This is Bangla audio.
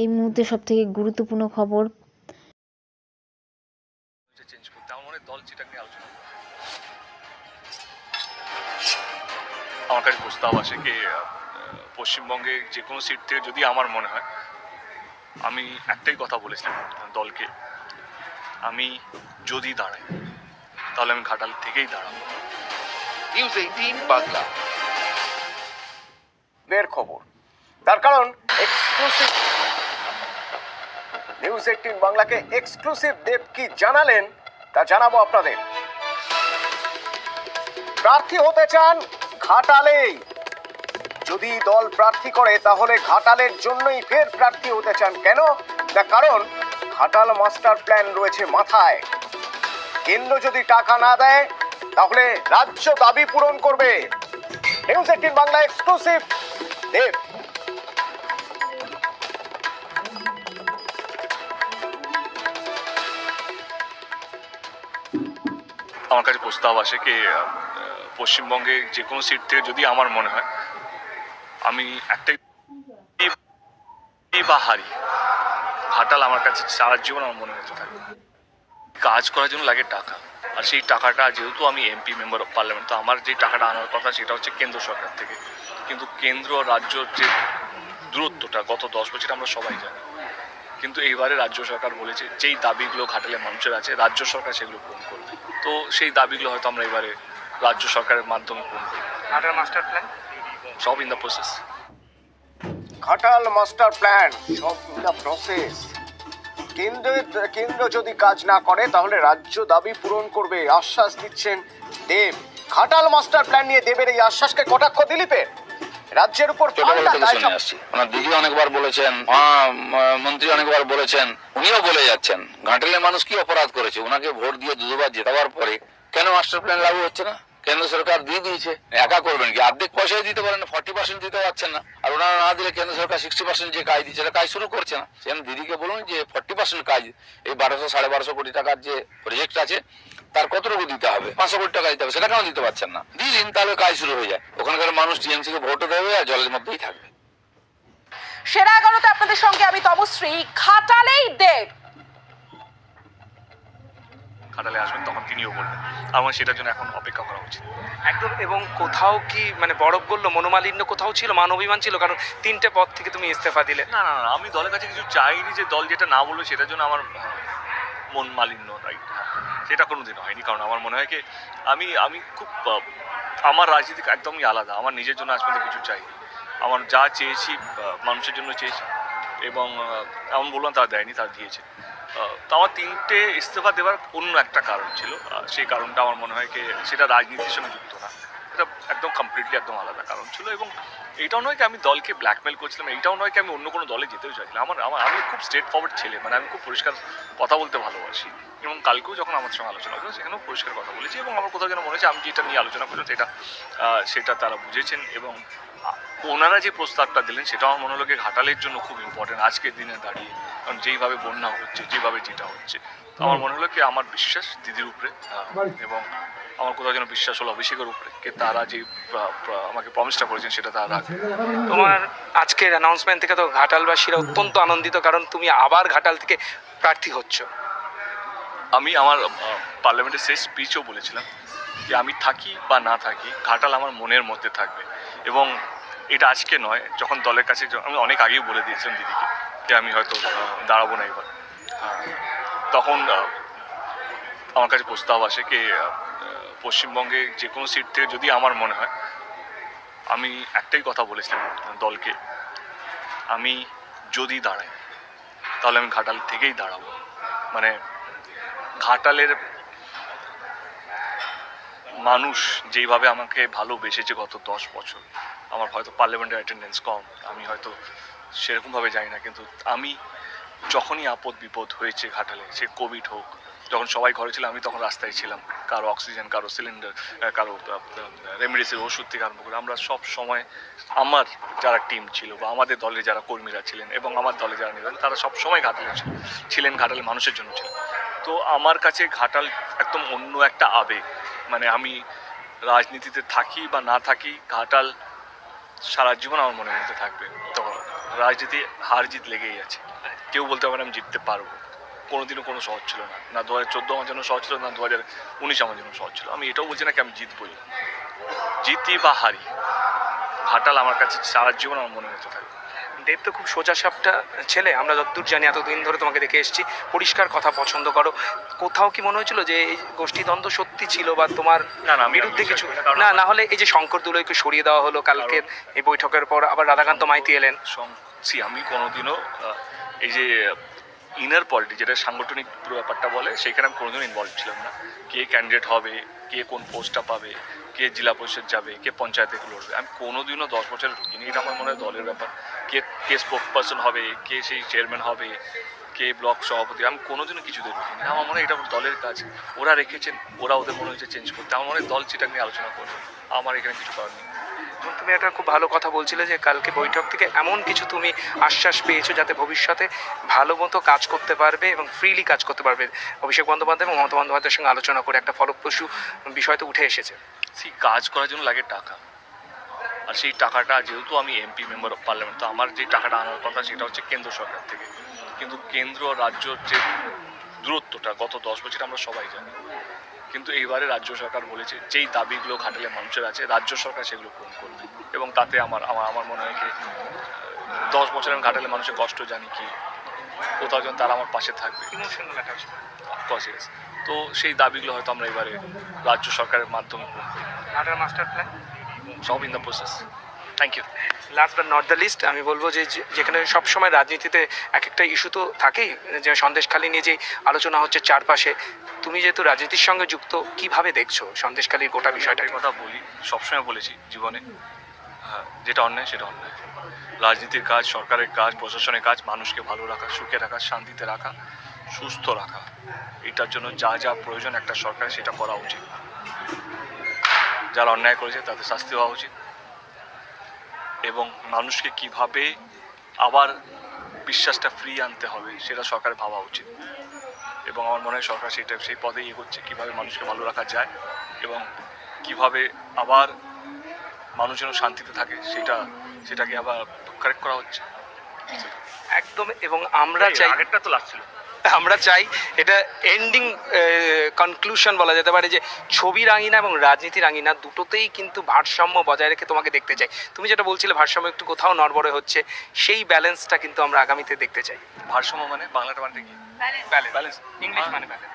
এই মুহূর্তে সবথেকে গুরুত্বপূর্ণ খবর। চেঞ্জ করতে আমার মনে হয় দল যেটা নিয়ে আলোচনা করে। আমার কাছে প্রস্তাব আসে কি পশ্চিমবঙ্গে যে কোনো সিট থেকে যদি আমার মনে হয় আমি একটাই কথা বলেছিলাম দলকে আমি যদি দাঁড়াই তাহলে আমি ঘাটাল থেকেই দাঁড়াবো। News eighteen Bangla. এর খবর। তার কারণ এক্সক্লুসিভ নিউজ এইটিন বাংলাকে এক্সক্লুসিভ দেব কি জানালেন, তা জানাব আপনাদের। প্রার্থী হতে চান ঘাটালেই যদি দল প্রার্থী করে, তাহলে ঘাটালের জন্যই ফের প্রার্থী হতে চান কেন? তার কারণ, ঘাটাল মাস্টার প্ল্যান রয়েছে মাথায়। কেন্দ্র যদি টাকা না দেয়, তাহলে রাজ্য দাবি পূরণ করবে। News eighteen Bangla exclusive Dev. আমার কাছে প্রস্তাব আসে কি পশ্চিমবঙ্গে যে কোনো সিট থেকে যদি আমার মনে হয়, আমি একটাই বা হারি ঘাটাল আমার কাছে সারা জীবন আমার মনে মতো থাকে কাজ করার জন্য লাগে টাকা। আর সেই টাকাটা যেহেতু আমি এমপি মেম্বার অফ পার্লামেন্ট তো আমার যে টাকাটা আনার কথা সেটা হচ্ছে কেন্দ্র সরকার থেকে। কিন্তু কেন্দ্র আর রাজ্যর যে দূরত্বটা, গত দশ বছর আমরা সবাই জানি। কিন্তু এইবারে রাজ্য সরকার বলেছে যেই দাবিগুলো ঘাটালে মানুষের আছে রাজ্য সরকার সেগুলো পূরণ করবে। তো সেই দাবিগুলো হয়তো আমরা এবারে রাজ্য সরকারের মাধ্যমে পূরণ করব। ঘাটাল মাস্টার প্ল্যান সব in the process Ghatal master plan সব প্রসেস কেন্দ্র কেন্দ্র যদি কাজ না করে তাহলে রাজ্য দাবি পূরণ করবে আশ্বাস দিচ্ছেন দেব। ঘাটাল মাস্টার প্ল্যান নিয়ে দেবের এই আশ্বাসকে কটাক্ষ দিলীপের? রাজ্যের উপর ওনার দিদি অনেকবার বলেছেন মন্ত্রী অনেকবার বলেছেন উনিও বলে যাচ্ছেন ঘাটালের মানুষ কি অপরাধ করেছে? ওনাকে ভোট দিয়ে দুবার জেতাবার পরে কেন মাস্টার প্ল্যান লাগু হচ্ছে না? কেন্দ্র সরকার দিয়ে দিয়েছে। একা করবেন কি? অর্ধেক পয়সাই দিতে পারেন ফর্টি পার্সেন্ট দিতে পারছেন না। আর ওনারা না দিলে কেন্দ্র সরকার সিক্সটি পার্সেন্ট যে কাজ দিচ্ছে সেটা কাজ শুরু করছে না। সেখানে দিদিকে বলুন যে ফর্টি পার্সেন্ট কাজ এই বারোশো সাড়ে বারোশো কোটি টাকার যে প্রজেক্ট আছে তার কতটুকু দিতে হবে? পাঁচশো কোটি টাকা দিতে হবে সেটা কেন দিতে পারছেন না? দিয়ে দিন তাহলে কাজ শুরু হয়ে যায়। ওখানকার মানুষ টিএমসি কে ভোটও দেবে আর জলের মধ্যেই থাকবে। সেরা এগারোতে আপনাদের সঙ্গে আমি তমশ্রী খাটালেই দেব। ঘাটালে আসবেন তখন তিনিও বলবেন। আমার সেটার জন্য এখন অপেক্ষা করা উচিত। একদম এবং কোথাও কি মানে বরফ গড়লো মনোমালিন্য কোথাও ছিল? মান অভিমান ছিল? কারণ তিনটে পদ থেকে তুমি ইস্তফা দিলে। না না না আমি দলের কাছে কিছু চাইনি যে দল যেটা না বলবে সেটার জন্য আমার মন মালিন্য রাইট সেটা কোনো কোনোদিন হয়নি, কারণ আমার মনে হয় কি, আমি আমি খুব আমার রাজনীতি একদমই আলাদা, আমার নিজের জন্য আজ কিছু চাই আমার যা চেয়েছি মানুষের জন্য চেয়েছি, এবং এমন বললাম তারা দেয়নি, তারা দিয়েছে। তো আমার তিনটে ইস্তফা দেওয়ার অন্য একটা কারণ ছিল সেই কারণটা আমার মনে হয় কি, সেটা রাজনীতির সঙ্গে যুক্ত না। এটা একদম কমপ্লিটলি একদম আলাদা কারণ ছিল এবং এইটাও নয় কি আমি দলকে ব্ল্যাকমেল করছিলাম এইটাও নয় কি আমি অন্য কোনো দলে যেতেও চাইছিলাম। আমার আমার আমি খুব স্ট্রেট ফরওয়ার্ড ছেলে মানে আমি খুব পরিষ্কার কথা বলতে ভালোবাসি। এবং কালকেও যখন আমার সঙ্গে আলোচনা করেছে সেখানেও পরিষ্কার কথা বলেছি এবং আমার কোথাও যেন মনে হচ্ছে আমি যেটা নিয়ে আলোচনা করলাম সেটা সেটা তারা বুঝেছেন এবং ওনারা যে প্রস্তাবটা দিলেন সেটা আমার মনে হলো কি ঘাটালের জন্য খুব ইম্পর্টেন্ট আজকের দিনে দাঁড়িয়ে। কারণ যেইভাবে বন্যা হচ্ছে যেভাবে যেটা হচ্ছে তো আমার মনে হলো কি আমার বিশ্বাস দিদির উপরে এবং আমার কোথাও যেন বিশ্বাস হলো অভিষেকের উপরে কে তারা যে আমাকে প্রমিসটা করেছেন সেটা তারা রাখবে। তোমার আজকের অ্যানাউন্সমেন্ট থেকে তো ঘাটালবাসীরা অত্যন্ত আনন্দিত কারণ তুমি আবার ঘাটাল থেকে প্রার্থী হচ্ছ। আমি আমার পার্লামেন্টের শেষ স্পিচও বলেছিলাম যে আমি থাকি বা না থাকি ঘাটাল আমার মনের মধ্যে থাকবে। এবং এটা আজকে নয় যখন দলের কাছে আমি অনেক আগেই বলে দিয়েছিলাম দিদিকে যে আমি হয়তো দাঁড়াবো না এবার। তখন আমার কাছে প্রস্তাব আসে কি পশ্চিমবঙ্গে যে কোনো সিট থেকে যদি আমার মনে হয়, আমি একটাই কথা বলেছিলাম দলকে, আমি যদি দাঁড়াই, তাহলে আমি ঘাটাল থেকেই দাঁড়াবো। মানে ঘাটালের মানুষ যেইভাবে আমাকে ভালোবেসেছে গত দশ বছর, আমার হয়তো পার্লামেন্টের অ্যাটেন্ডেন্স কম, আমি হয়তো সেরকমভাবে যাই না, কিন্তু আমি যখনই আপদ বিপদ হয়েছে ঘাটালে, সে কোভিড হোক যখন সবাই ঘরে ছিল, আমি তখন রাস্তায় ছিলাম। কারও অক্সিজেন, কারও সিলিন্ডার কারও রেমিডিসির ওষুধ থেকে আরম্ভ করে আমরা সব সময় আমার যারা টিম ছিল বা আমাদের দলে যারা কর্মীরা ছিলেন এবং আমার দলে যারা নেবেন তারা সব সময় ঘাটাল ছিল, ছিলেন ঘাটাল মানুষের জন্য ছিলেন। তো আমার কাছে ঘাটাল একদম অন্য একটা আবেগ। মানে আমি রাজনীতিতে থাকি বা না থাকি, ঘাটাল সারা জীবন আমার মনের মধ্যে থাকবে। তো রাজনীতি হার জিত লেগেই আছে। কেউ বলতে পারে আমি জিততে পারব। কোনোদিনও কোনো সহজ ছিল না। না দু হাজার চোদ্দ আমার জন্য সহজ ছিল না দু হাজার উনিশ আমার জন্য সহজ ছিল। আমি এটাও বলছি না কি আমি জিতবই। জিতি বা হারি ঘাটাল আমার কাছে সারা জীবন আমার মনে হতে থাকবে। দেব তো খুব সোজা সাপটা ছেলে আমরা যতদূর জানি এতদিন ধরে তোমাকে দেখে এসেছি। পরিষ্কার কথা পছন্দ করো। কোথাও কি মনে হয়েছিল যে এই গোষ্ঠীদ্বন্দ্ব সত্যি ছিল বা তোমার না, না, বিরুদ্ধে কিছু? না, না হলে এই যে শঙ্কর দুলইকে সরিয়ে দেওয়া হলো কালকে এই বৈঠকের পর আবার রাধাকান্ত মাইতি এলেন। সি আমি কোনোদিনও এই যে ইনার পলিটি যেটা সাংগঠনিক পুরো ব্যাপারটা বলে সেখানে আমি কোনোদিনও ইনভলভ ছিলাম না। কে ক্যান্ডিডেট হবে, কে কোন পোস্টটা পাবে, কে জেলা পরিষদ যাবে, কে পঞ্চায়েতে লড়বে, আমি কোনোদিনও দশ বছরে ঢুকিনি। এটা আমার মনে হয় দলের ব্যাপার। কে কে স্পোক পার্সন হবে, কে সেই চেয়ারম্যান হবে, কে ব্লক সভাপতি, আমি কোনোদিনও কিছুতে ঢুকিনি। আমার মনে হয় এটা দলের কাজ। ওরা রেখেছেন, ওরা ওদের মনে হয়েছে চেঞ্জ করতে। আমার মনে হয় দল সেটা নিয়ে আলোচনা করবে, আমার এখানে কিছু করার নেই। তুমি একটা খুব ভালো কথা বলছিলে যে কালকে বৈঠক থেকে এমন কিছু তুমি আশ্বাস পেয়েছ যাতে ভবিষ্যতে ভালো মতো কাজ করতে পারবে এবং ফ্রিলি কাজ করতে পারবে। অভিষেক বন্দ্যোপাধ্যায় এবং মমতা বন্দ্যোপাধ্যায়ের সঙ্গে আলোচনা করে একটা ফলপ্রসূ বিষয় তো উঠে এসেছে। সেই কাজ করার জন্য লাগে টাকা। আর সেই টাকাটা যেহেতু আমি এমপি মেম্বার অফ পার্লামেন্ট তো আমার যে টাকাটা আনার কথা সেটা হচ্ছে কেন্দ্র সরকার থেকে। কিন্তু কেন্দ্র আর রাজ্যর যে দূরত্বটা, গত দশ বছর আমরা সবাই জানি। কিন্তু এইবারে রাজ্য সরকার বলেছে যেই দাবিগুলো ঘাটালে মানুষের আছে রাজ্য সরকার সেগুলো পূরণ করবে। এবং তাতে আমার আমার আমার মনে হয় কি দশ বছর আমি ঘাটালে মানুষের কষ্ট জানি কি কোথাও যেন তারা আমার পাশে থাকবে। তো সেই দাবিগুলো হয়তো আমরা এবারে রাজ্য সরকারের মাধ্যমে পূরণ করব। Master plan? সব in the process thank you last but not the least আমি বলব যে যে- যেখানে সবসময় রাজনীতিতে এক একটা ইস্যু তো থাকেই যে সন্দেশখালী নিয়ে যে আলোচনা হচ্ছে চারপাশে তুমি যেহেতু রাজনীতির সঙ্গে যুক্ত কীভাবে দেখছ সন্দেশখালীর গোটা বিষয়টা একটাই কথা বলি সবসময় বলেছি জীবনে। হ্যাঁ, যেটা অন্যায় সেটা অন্যায়। রাজনীতির কাজ সরকারের কাজ প্রশাসনের কাজ মানুষকে ভালো রাখা সুখে রাখা শান্তিতে রাখা সুস্থ রাখা। এটার জন্য যা যা প্রয়োজন একটা সরকার সেটা করা উচিত। যারা অন্যায় করেছে তাদের শাস্তি হওয়া উচিত। এবং মানুষকে কীভাবে আবার বিশ্বাসটা ফ্রি আনতে হবে সেটা সরকারের ভাবা উচিত। এবং আমার মনে হয় সরকার সেটা সেই পদেই এগোচ্ছে কীভাবে মানুষকে ভালো রাখা যায় এবং কীভাবে আবার মানুষ যেন শান্তিতে থাকে সেটা সেটাকে আবার কারেক্ট করা হচ্ছে। একদম এবং আমরা চাই আগেরটা তো লাগছিল আমরা চাই এটা এন্ডিং কনক্লুশন বলা যেতে পারে যে ছবির আঙিনা এবং রাজনীতির আঙিনা দুটোতেই কিন্তু ভারসাম্য বজায় রেখে তোমাকে দেখতে চাই। তুমি যেটা বলছিলে ভারসাম্য একটু কোথাও নড়বড়ে হচ্ছে সেই ব্যালেন্সটা কিন্তু আমরা আগামীতে দেখতে চাই। ভারসাম্য মানে বাংলাটা মানে কি? ব্যালেন্স ব্যালেন্স ইংলিশ মানে ব্যালেন্স